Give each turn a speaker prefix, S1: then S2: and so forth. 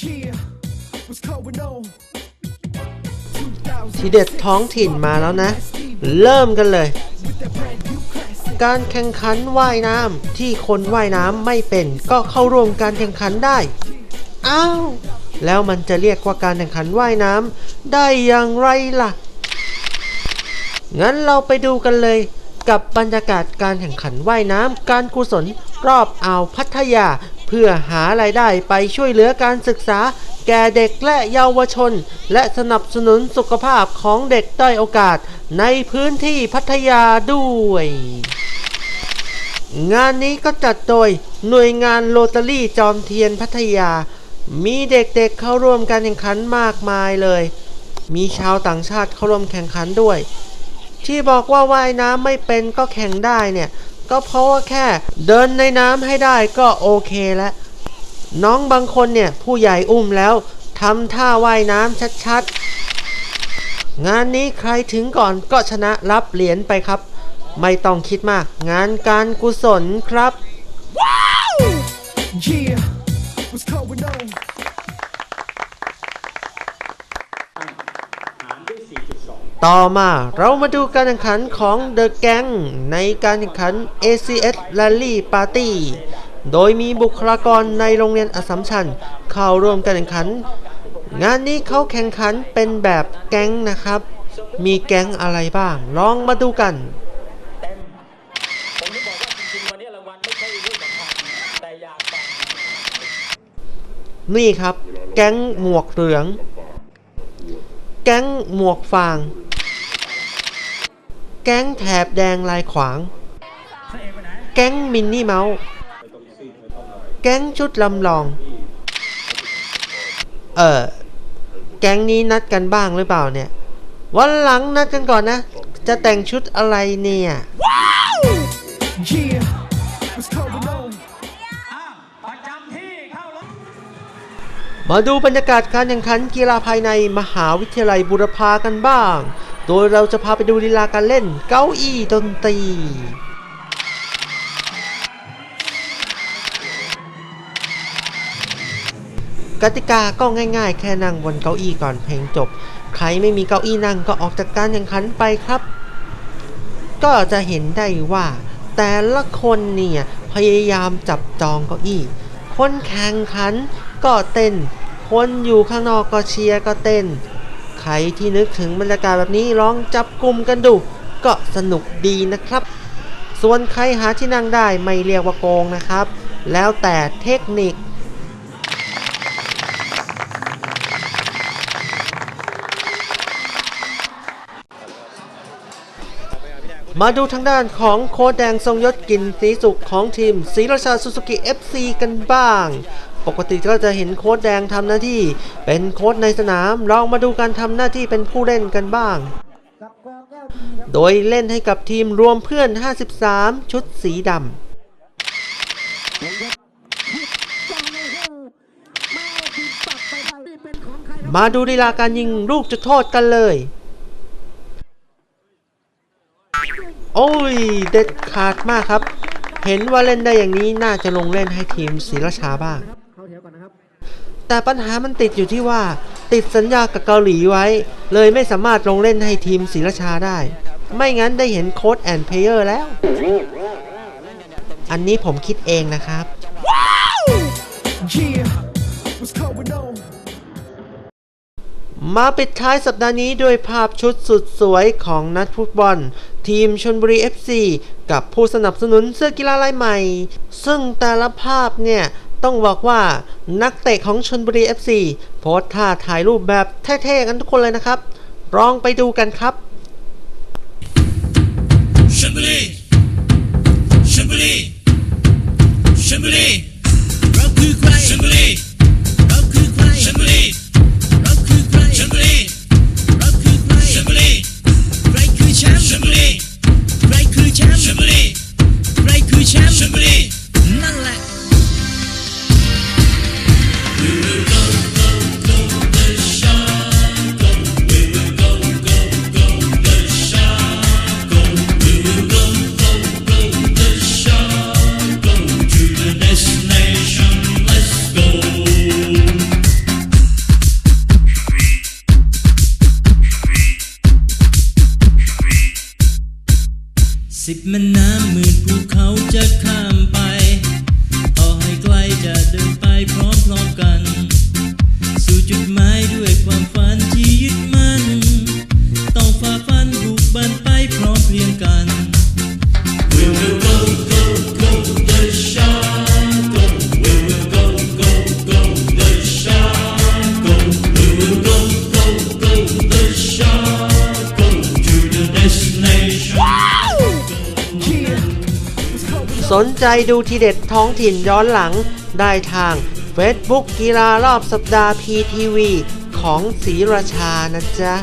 S1: Yeah, what's going on?
S2: ทีเด็ดท้องถิ่นมาแล้วนะ เริ่มกันเลย การแข่งขันว่ายน้ำที่คนว่ายน้ำไม่เป็นก็เข้าร่วมการแข่งขันได้ อ้าว แล้วมันจะเรียกว่าการแข่งขันว่ายน้ำได้อย่างไรล่ะ งั้นเราไปดูกันเลยกับบรรยากาศการแข่งขันว่ายน้ำการกุศลรอบอ่าวพัทยา พื่อหาไรายได้ไปช่วยเหลือการศึกษา แก่เด็กและเยาวชน และสนับสนุนสุขภาพของเด็กด้อยโอกาสในพื้นที่พัทยาด้วย งานนี้ก็จัดโดยหน่วยงานโรตารี่จอมเทียนพัทยา มีเด็กๆเเข้าร่วมการแข่งขันมากมายเลย มีชาวต่างชาติเข้าร่วมแข่งขันด้วย ที่บอกว่าว่ายน้ำไม่เป็นก็แข่งได้เนี่ย ก็เพราะว่าแค่เดินในน้ำให้ได้ก็โอเคแล้วน้องบางคนเนี่ยผู้ใหญ่อุ้มแล้วทำท่าว่ายน้ำชัดๆ งานนี้ใครถึงก่อนก็ชนะรับเหรียญไปครับ ไม่ต้องคิดมาก งานการกุศลครับ
S1: Yeah, what's going on?
S2: ต่อมาเรามาดูการแข่งขันของ The Gang ในการแข่งขัน ACS Rally Party โดยมีบุคลากรในโรงเรียนอสสัมชัญเข้าร่วมการแข่งขัน งานนี้เขาแข่งขันเป็นแบบแก๊งนะครับ มีแก๊งอะไรบ้าง ลองมาดูกัน
S3: นี่ค
S2: รับ แก๊งหมวกเหลือง แก๊งหมวกฟาง แก๊งแถบแดงลายขวาง แก๊งมินนี่เมาส์ แก๊งชุดลำลอง เออ แก๊งนี้นัดกันบ้างหรือเปล่าเนี่ย วันหลังนัดกันก่อนนะ จะแต่งชุดอะไรเนี่ย มาดูบรรยากาศการแข่งขันกีฬาภายในมหาวิทยาลัยบุรพากันบ้าง โดยเราจะพาไปดูลีลาการเล่นเก้าอี้ดนตรีกติกาก็ง่ายๆ แค่นั่งบนเก้าอี้ก่อนเพลงจบ ใครไม่มีเก้าอี้นั่งก็ออกจากการแข่งขันไปครับ ก็จะเห็นได้ว่า แต่ละคนเนี่ยพยายามจับจองเก้าอี้ คนแข่งขันก็เต้น คนอยู่ข้างนอกก็เชียร์ก็เต้น ใครที่นึกถึงบรรยากาศแบบนี้ลองจับกลุ่มกันดู ก็สนุกดีนะครับ ส่วนใครหาที่นั่งได้ไม่เรียกว่าโกงนะครับ แล้วแต่เทคนิคมาดูทางด้านของโค้ดแดงทรงยศกินสีสุขของทีมศรีราชาซูซูกิ FC กันบ้าง ปกติก็จะเห็นโค้ดแดงทำหน้าที่ เป็นโค้ดในสนาม ลองมาดูการทำหน้าที่เป็นผู้เล่นกันบ้าง โดยเล่นให้กับทีมรวมเพื่อน 53 ชุดสีดำมาดูลีลาการยิงลูกจุดโทษกันเลย โอ้ย เด็ดขาดมากครับ เห็นว่าเล่นได้อย่างนี้น่าจะลงเล่นให้ทีมศรีราชาบ้าง แต่ปัญหามันติดอยู่ที่ว่า ติดสัญญากับเกาหลีไว้ เลยไม่สามารถลงเล่นให้ทีมศรีราชาได้ ไม่งั้นได้เห็นโค้ดแอนด์เพลเยอร์แล้ว อันนี้ผมคิดเองนะครับ
S1: wow!
S2: มาปิดท้ายสัปดาห์นี้ด้วยภาพชุดสุดสวยของนักฟุตบอล ทีมชนบุรี FC กับผู้สนับสนุนเสื้อกีฬารายใหม่ ซึ่งแต่ละภาพเนี่ย ต้องบอกว่านักเตะของชนบุรี FC โพสท่าถ่ายรูปแบบเท่ๆกันทุกคนเลยนะครับ ลองไปดูกันครับ
S4: Shimbly, Shimbly, Shimbly,
S5: เราคือใคร
S4: Shimbly,
S5: เร มันน้ำ
S2: นใจดูทีเด็ดท้องถิ่นย้อนหลัง ได้ทาง Facebook กีฬารอบสัปดาห์ PTV ของศรีราชานะจ๊ะ